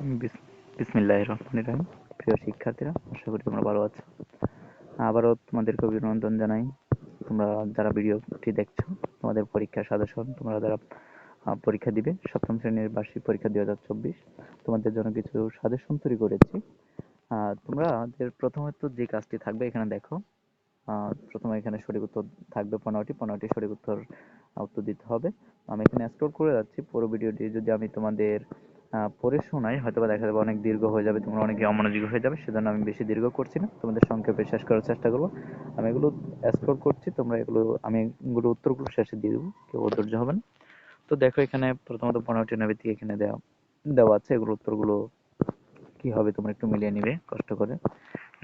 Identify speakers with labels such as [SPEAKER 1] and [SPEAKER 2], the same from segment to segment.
[SPEAKER 1] বিস- বিসমিল্লাহির রহমানির রহিম। প্রিয় শিক্ষার্থীরা আশা করি তোমরা ভালো আছো। আবারও তোমাদেরকে অভিনন্দন জানাই। তোমরা যারা ভিডিওটি দেখছ তোমাদের পরীক্ষা তোমরা যারা পরীক্ষা দিবে সপ্তম শ্রেণির বার্ষিক পরীক্ষা দুই হাজার চব্বিশ তোমাদের জন্য কিছু তৈরি করেছি। আহ, তোমরা যে কাজটি থাকবে এখানে দেখো। প্রথমে এখানে সঠিক উত্তর থাকবে পনেরোটি। পনেরোটি সঠিক উত্তর উত্তর দিতে হবে। আমি এখানে স্ক্রল করে যাচ্ছি। পুরো ভিডিওটি যদি আমি তোমাদের পড়ে শোনাই হয়তো বা দেখা যাবে অনেক দীর্ঘ হয়ে যাবে, তোমরা অনেকে অমনোযোগী হয়ে যাবে, সেজন্য আমি বেশি দীর্ঘ করছি না। তোমাদের সংক্ষেপে শেষ করার চেষ্টা করব। আমি এগুলো স্ক্রল করছি, তোমরা এগুলো, আমি এগুলো উত্তরগুলো শেষে দিয়ে দেবো, কেউ অধৈর্য হবে না। তো দেখো এখানে প্রথমত পনেরোটি নবীতি এখানে দেওয়া দেওয়া আছে, এগুলো উত্তরগুলো কি হবে তোমরা একটু মিলিয়ে নিবে, কষ্ট করে।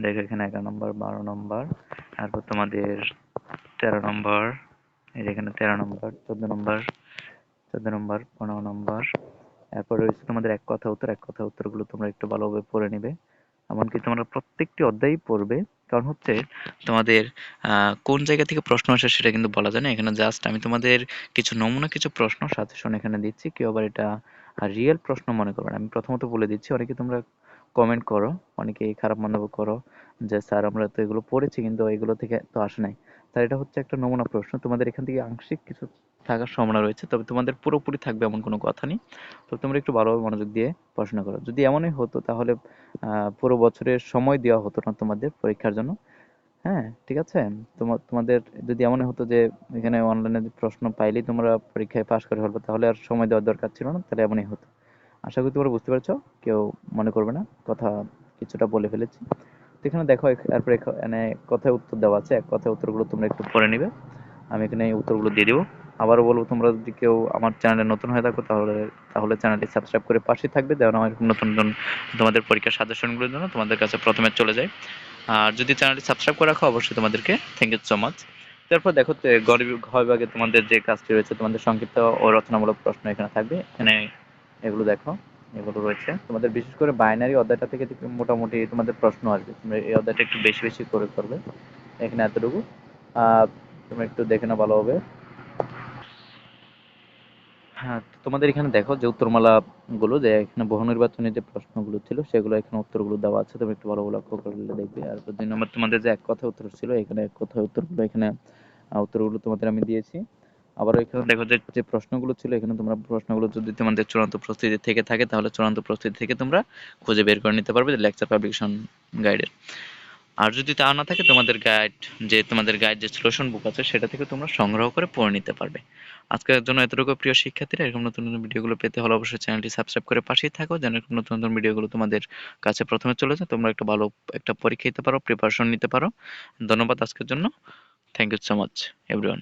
[SPEAKER 1] দেখো এখানে এগারো নম্বর, বারো নম্বর, তারপর তোমাদের তেরো নম্বর এখানে তেরো নম্বর, চোদ্দ নম্বর চোদ্দ নম্বর, পনেরো নম্বর এরপর রয়েছে তোমাদের এক কথা উত্তর, এক কথা উত্তরগুলো তোমরা একটু ভালোভাবে পড়ে নিবে। এমনকি তোমরা প্রত্যেকটি অধ্যায়ই পড়বে। কারণ হচ্ছে তোমাদের কোন জায়গা থেকে প্রশ্ন আসে সেটা কিন্তু বলা যায় না। এখানে জাস্ট আমি তোমাদের কিছু নমুনা, কিছু প্রশ্ন সাজেশন এখানে দিচ্ছি। কেউ আবার এটা রিয়েল প্রশ্ন মনে করবে আমি প্রথমত বলে দিচ্ছি, অনেকে তোমরা কমেন্ট করো, অনেকে খারাপ মন্তব্য করো যে, স্যার, আমরা তো এগুলো পড়েছি, কিন্তু এগুলো থেকে তো আসে নাই। স্যার এটা হচ্ছে একটা নমুনা প্রশ্ন। তোমাদের এখান থেকে আংশিক কিছু থাকার সম্ভাবনা রয়েছে, তবে তোমাদের পুরোপুরি থাকবে এমন কোনো কথা নেই। তো তোমরা একটু ভালোভাবে মনোযোগ দিয়ে পড়াশোনা করো। যদি এমনই হতো, তাহলে পুরো বছরের সময় দেওয়া হতো না তোমাদের পরীক্ষার জন্য। হ্যাঁ ঠিক আছে? তোমা- তোমাদের যদি এমনই হতো যে, এখানে অনলাইনে প্রশ্ন পাইলেই তোমরা পরীক্ষায় পাশ করে ফেলবে, তাহলে আর সময় দেওয়ার দরকার ছিল না, তাহলে এমনই হতো। আশা করি তোমরা বুঝতে পারছ, কেউ মনে করবে না, কথা কিছুটা বলে ফেলেছি। এখানে দেখো এরপর এখানে কথায় উত্তর দেওয়া আছে। এক কথায় উত্তরগুলো তোমরা একটু পড়ে নিবে। আমি এখানে এই উত্তরগুলো দিয়ে দিব। আবারও বলব, তোমরা যদি কেউ আমার চ্যানেলে নতুন হয়ে থাকো, তাহলে তাহলে চ্যানেলটি সাবস্ক্রাইব করে পাশে থাকবে। যেন আমার নতুন নতুন তোমাদের পরীক্ষার সাজেশনগুলোর জন্য তোমাদের কাছে প্রথমে চলে যায় আর যদি চ্যানেলটি সাবস্ক্রাইব করে রাখো, অবশ্যই তোমাদেরকে থ্যাংক ইউ সো মাচ তারপর দেখো গরিব ঘ বিভাগে তোমাদের যে কাজটি রয়েছে, তোমাদের সংক্ষিপ্ত ও রচনামূলক প্রশ্ন এখানে থাকবে। এখানে এগুলো দেখো। এগুলো রয়েছে। তোমাদের বিশেষ করে বাইনারি অধ্যায়টা থেকে মোটামুটি তোমাদের প্রশ্ন আসবে। তোমরা এই অধ্যায়টা একটু বেশি বেশি করে করবে। এখানে এতটুকু। তোমরা একটু দেখে নাও ভালোভাবে। হ্যাঁ তো তোমাদের এখানে দেখো যে উত্তরমালা গুলো যে এখানে বহু নির্বাচনী যে প্রশ্নগুলো ছিল, সেগুলো এখানে উত্তরগুলো দেওয়া আছে। তুমি একটু ভালোভাবে লক্ষ্য করলে দেখবে। আর দুই নম্বর তোমাদের যে এক কথা উত্তর ছিল, এখানে এক কথা উত্তরগুলো এখানে উত্তরগুলো তোমাদের আমি দিয়েছি। আবার এখানে দেখো যে যে প্রশ্নগুলো ছিল এখানে তোমরা প্রশ্নগুলো যদি তোমাদের চূড়ান্ত প্রস্তুতি থেকে থাকে তাহলে চূড়ান্ত প্রস্তুতি থেকে তোমরা খুঁজে বের করে নিতে পারবে লেকচার পাবলিকেশন গাইডের আর যদি তা না থাকে তোমাদের গাইড যে তোমাদের গাইড যে সলিউশন বুক আছে সেটা থেকে তোমরা সংগ্রহ করে পড়ে নিতে পারবে। আজকের জন্য এতটুকু প্রিয় শিক্ষার্থীরা। এরকম নতুন নতুন ভিডিওগুলো পেতে হলে অবশ্যই চ্যানেলটি সাবস্ক্রাইব করে পাশেই থাকো যেন এরকম নতুন নতুন ভিডিওগুলো তোমাদের কাছে প্রথমে চলে যায়। তোমরা একটা ভালো একটা পরীক্ষা দিতে পারো প্রিপারেশন নিতে পারো। ধন্যবাদ আজকের জন্য। Thank you so much everyone